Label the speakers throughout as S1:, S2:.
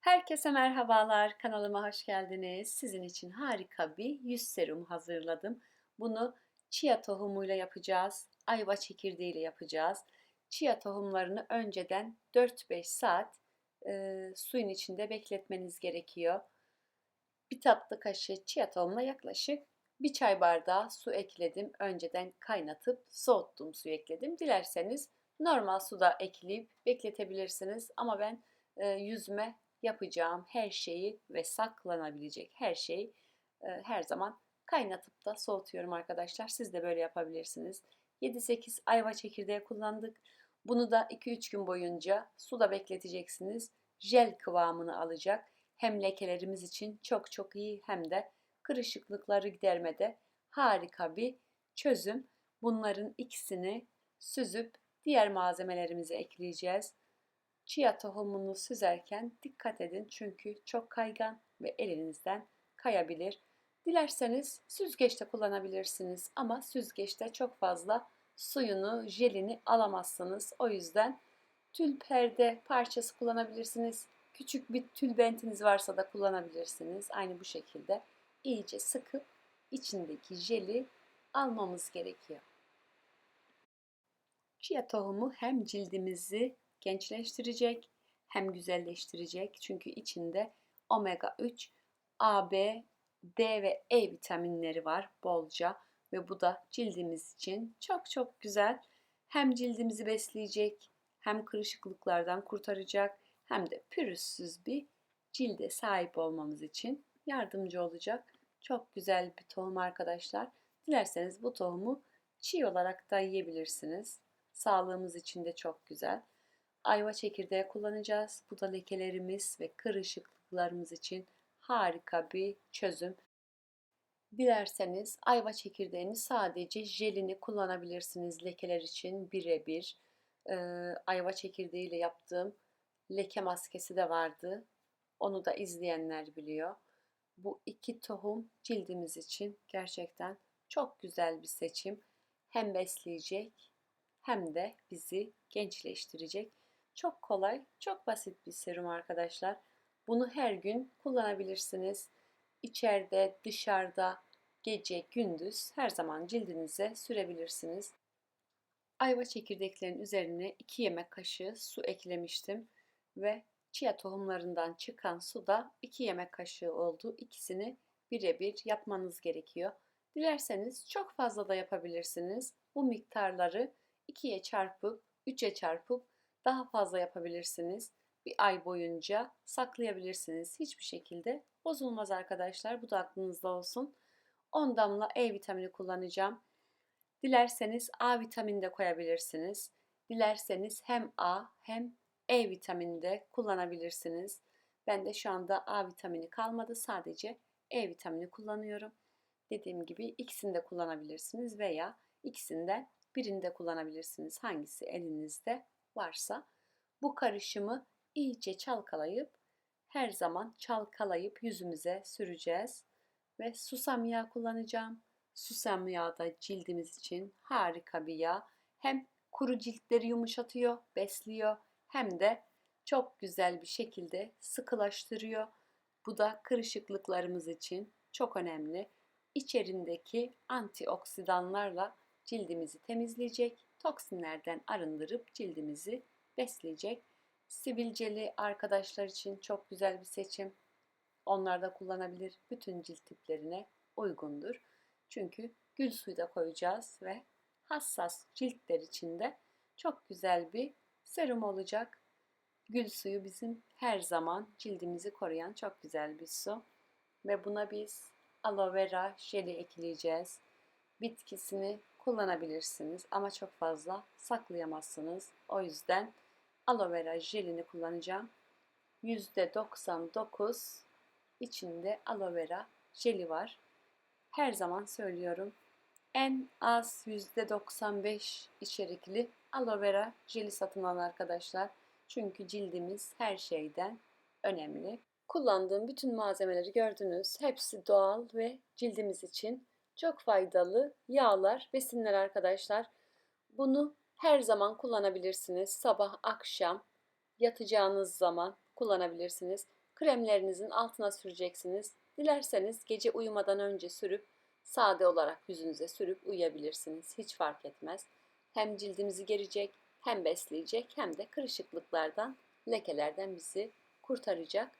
S1: Herkese merhabalar, kanalıma hoş geldiniz. Sizin için harika bir yüz serum hazırladım. Bunu chia tohumuyla yapacağız, ayva çekirdeğiyle yapacağız. Chia tohumlarını önceden 4-5 saat e, suyun içinde bekletmeniz gerekiyor. Bir tatlı kaşığı chia tohumuna yaklaşık bir çay bardağı su ekledim. Önceden kaynatıp soğuttum suyu ekledim. Dilerseniz normal suda ekleyip bekletebilirsiniz. Ama ben e, yüzme yapacağım her şeyi ve saklanabilecek her şeyi e, her zaman kaynatıp da soğutuyorum arkadaşlar. Siz de böyle yapabilirsiniz. 7-8 ayva çekirdeği kullandık. Bunu da 2-3 gün boyunca suda bekleteceksiniz. Jel kıvamını alacak. Hem lekelerimiz için çok çok iyi hem de kırışıklıkları gidermede harika bir çözüm. Bunların ikisini süzüp diğer malzemelerimizi ekleyeceğiz. Chia tohumunu süzerken dikkat edin çünkü çok kaygan ve elinizden kayabilir. Dilerseniz süzgeçte kullanabilirsiniz ama süzgeçte çok fazla suyunu, jelini alamazsınız. O yüzden tül perde parçası kullanabilirsiniz. Küçük bir tülbentiniz varsa da kullanabilirsiniz. Aynı bu şekilde iyice sıkıp içindeki jeli almamız gerekiyor. Chia tohumu hem cildimizi gençleştirecek hem güzelleştirecek. Çünkü içinde omega 3, A, B, D ve E vitaminleri var bolca ve bu da cildimiz için çok çok güzel. Hem cildimizi besleyecek, hem kırışıklıklardan kurtaracak, hem de pürüzsüz bir cilde sahip olmamız için yardımcı olacak. Çok güzel bir tohum arkadaşlar. Dilerseniz bu tohumu çiğ olarak da yiyebilirsiniz. Sağlığımız için de çok güzel. Ayva çekirdeği kullanacağız. Bu da lekelerimiz ve kırışıklıklarımız için harika bir çözüm. Dilerseniz ayva çekirdeğini sadece jelini kullanabilirsiniz lekeler için birebir. Ee, ayva çekirdeğiyle yaptığım leke maskesi de vardı. Onu da izleyenler biliyor. Bu iki tohum cildimiz için gerçekten çok güzel bir seçim. Hem besleyecek hem de bizi gençleştirecek. Çok kolay, çok basit bir serum arkadaşlar. Bunu her gün kullanabilirsiniz. İçeride, dışarıda, gece, gündüz her zaman cildinize sürebilirsiniz. Ayva çekirdeklerinin üzerine 2 yemek kaşığı su eklemiştim ve chia tohumlarından çıkan su da 2 yemek kaşığı oldu. İkisini birebir yapmanız gerekiyor. Dilerseniz çok fazla da yapabilirsiniz. Bu miktarları 2'ye çarpıp 3'e çarpıp daha fazla yapabilirsiniz. Bir ay boyunca saklayabilirsiniz. Hiçbir şekilde bozulmaz arkadaşlar. Bu da aklınızda olsun. 10 damla E vitamini kullanacağım. Dilerseniz A vitamini de koyabilirsiniz. Dilerseniz hem A hem E vitamini de kullanabilirsiniz. Ben de şu anda A vitamini kalmadı. Sadece E vitamini kullanıyorum. Dediğim gibi ikisini de kullanabilirsiniz veya ikisinden birini de kullanabilirsiniz. Hangisi elinizde varsa bu karışımı iyice çalkalayıp her zaman çalkalayıp yüzümüze süreceğiz ve susam yağı kullanacağım. Susam yağı da cildimiz için harika bir yağ. Hem kuru ciltleri yumuşatıyor, besliyor hem de çok güzel bir şekilde sıkılaştırıyor. Bu da kırışıklıklarımız için çok önemli. İçerindeki antioksidanlarla cildimizi temizleyecek, toksinlerden arındırıp cildimizi besleyecek. Sivilceli arkadaşlar için çok güzel bir seçim. Onlar da kullanabilir. Bütün cilt tiplerine uygundur. Çünkü gül suyu da koyacağız ve hassas ciltler için de çok güzel bir serum olacak. Gül suyu bizim her zaman cildimizi koruyan çok güzel bir su. Ve buna biz aloe vera jeli ekleyeceğiz. Bitkisini kullanabilirsiniz ama çok fazla saklayamazsınız. O yüzden aloe vera jelini kullanacağım. %99 içinde aloe vera jeli var. Her zaman söylüyorum. En az %95 içerikli aloe vera jeli satın alın arkadaşlar. Çünkü cildimiz her şeyden önemli. Kullandığım bütün malzemeleri gördünüz. Hepsi doğal ve cildimiz için çok faydalı yağlar, besinler arkadaşlar. Bunu her zaman kullanabilirsiniz. Sabah, akşam, yatacağınız zaman kullanabilirsiniz. kremlerinizin altına süreceksiniz. Dilerseniz gece uyumadan önce sürüp sade olarak yüzünüze sürüp uyuyabilirsiniz. Hiç fark etmez. Hem cildimizi gerecek, hem besleyecek, hem de kırışıklıklardan, lekelerden bizi kurtaracak.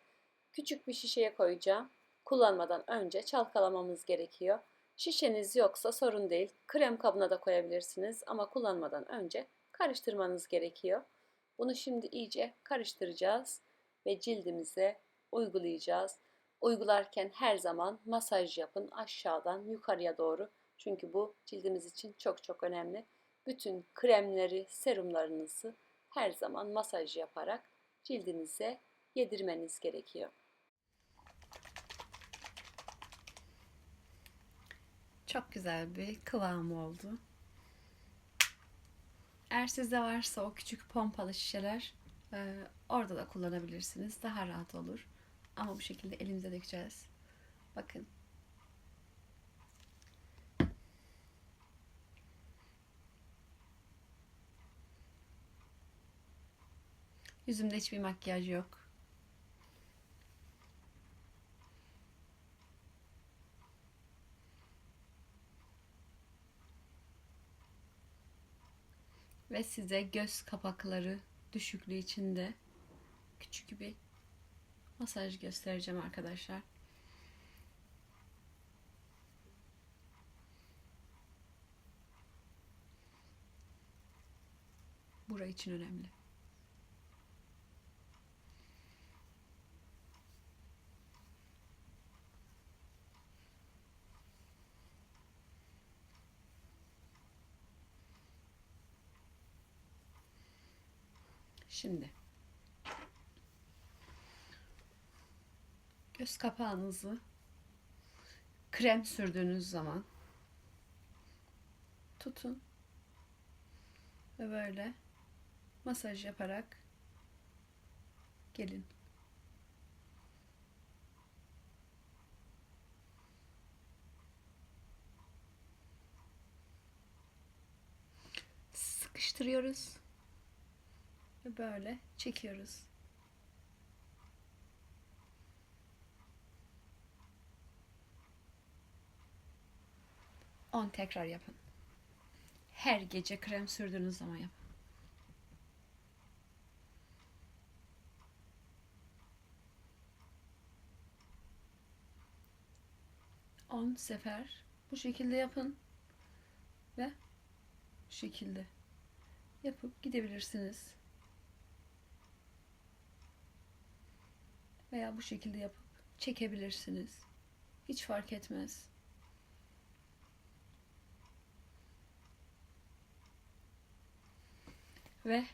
S1: Küçük bir şişeye koyacağım. Kullanmadan önce çalkalamamız gerekiyor. Şişeniz yoksa sorun değil. Krem kabına da koyabilirsiniz ama kullanmadan önce karıştırmanız gerekiyor. Bunu şimdi iyice karıştıracağız ve cildimize uygulayacağız. Uygularken her zaman masaj yapın aşağıdan yukarıya doğru. Çünkü bu cildimiz için çok çok önemli. Bütün kremleri, serumlarınızı her zaman masaj yaparak cildinize yedirmeniz gerekiyor. Çok güzel bir kıvam oldu. Eğer sizde varsa o küçük pompalı şişeler e, orada da kullanabilirsiniz. Daha rahat olur. Ama bu şekilde elimize dökeceğiz. Bakın. Yüzümde hiçbir makyaj yok. Ve size göz kapakları düşüklüğü için de küçük bir masaj göstereceğim arkadaşlar. Burası için önemli. Şimdi göz kapağınızı krem sürdüğünüz zaman tutun ve böyle masaj yaparak gelin. Sıkıştırıyoruz ve böyle çekiyoruz. On tekrar yapın. Her gece krem sürdüğünüz zaman yapın. On sefer bu şekilde yapın ve şekilde yapıp gidebilirsiniz. Veya bu şekilde yapıp çekebilirsiniz. Hiç fark etmez. Ve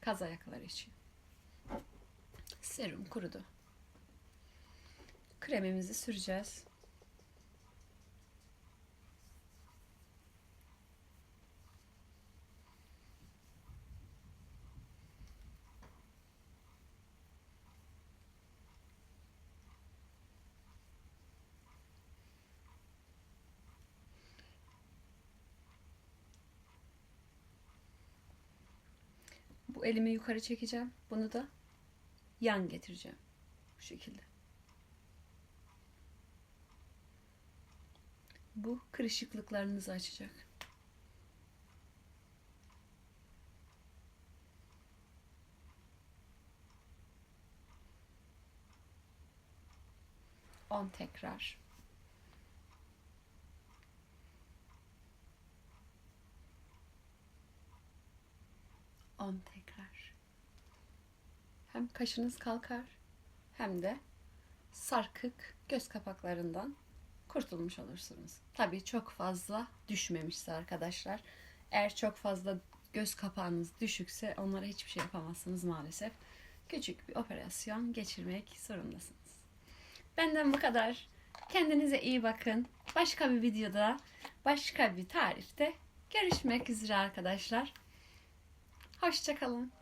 S1: kaz ayakları için. Serum kurudu. Kremimizi süreceğiz. Bu elimi yukarı çekeceğim. Bunu da yan getireceğim. Bu şekilde. Bu kırışıklıklarınızı açacak. On tekrar. On tekrar. Hem kaşınız kalkar hem de sarkık göz kapaklarından kurtulmuş olursunuz. Tabii çok fazla düşmemişse arkadaşlar. Eğer çok fazla göz kapağınız düşükse onlara hiçbir şey yapamazsınız maalesef. Küçük bir operasyon geçirmek zorundasınız. Benden bu kadar. Kendinize iyi bakın. Başka bir videoda, başka bir tarifte görüşmek üzere arkadaşlar. Hoşçakalın.